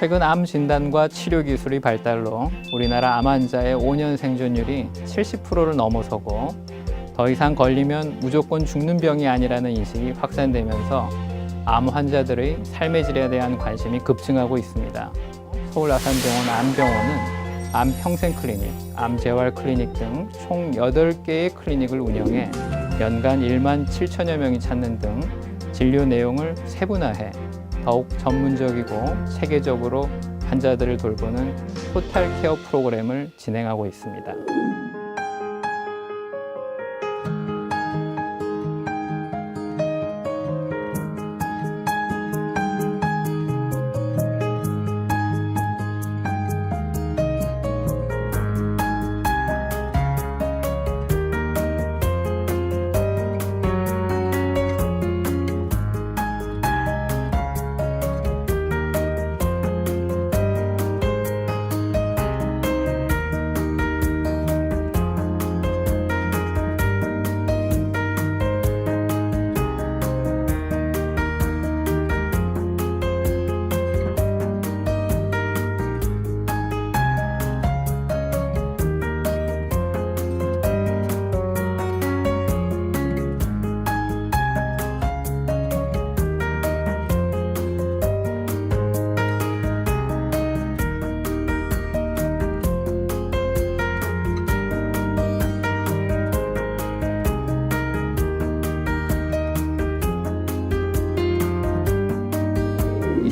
최근 암 진단과 치료 기술이 발달로 우리나라 암 환자의 5년 생존율이 70%를 넘어서고 더 이상 걸리면 무조건 죽는 병이 아니라는 인식이 확산되면서 암 환자들의 삶의 질에 대한 관심이 급증하고 있습니다. 서울 아산병원 암병원은 암 평생 클리닉, 암 재활 클리닉 등 총 8개의 클리닉을 운영해 연간 1만 7천여 명이 찾는 등 진료 내용을 세분화해 더욱 전문적이고 체계적으로 환자들을 돌보는 토탈 케어 프로그램을 진행하고 있습니다.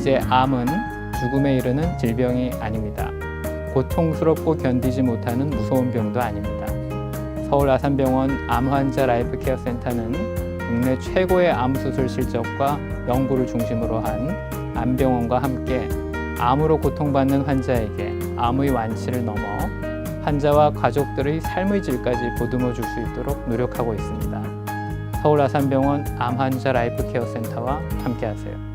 이제 암은 죽음에 이르는 질병이 아닙니다. 고통스럽고 견디지 못하는 무서운 병도 아닙니다. 서울 아산병원 암 환자 라이프 케어 센터는 국내 최고의 암 수술 실적과 연구를 중심으로 한 암병원과 함께 암으로 고통받는 환자에게 암의 완치를 넘어 환자와 가족들의 삶의 질까지 보듬어 줄 수 있도록 노력하고 있습니다. 서울 아산병원 암 환자 라이프 케어 센터와 함께하세요.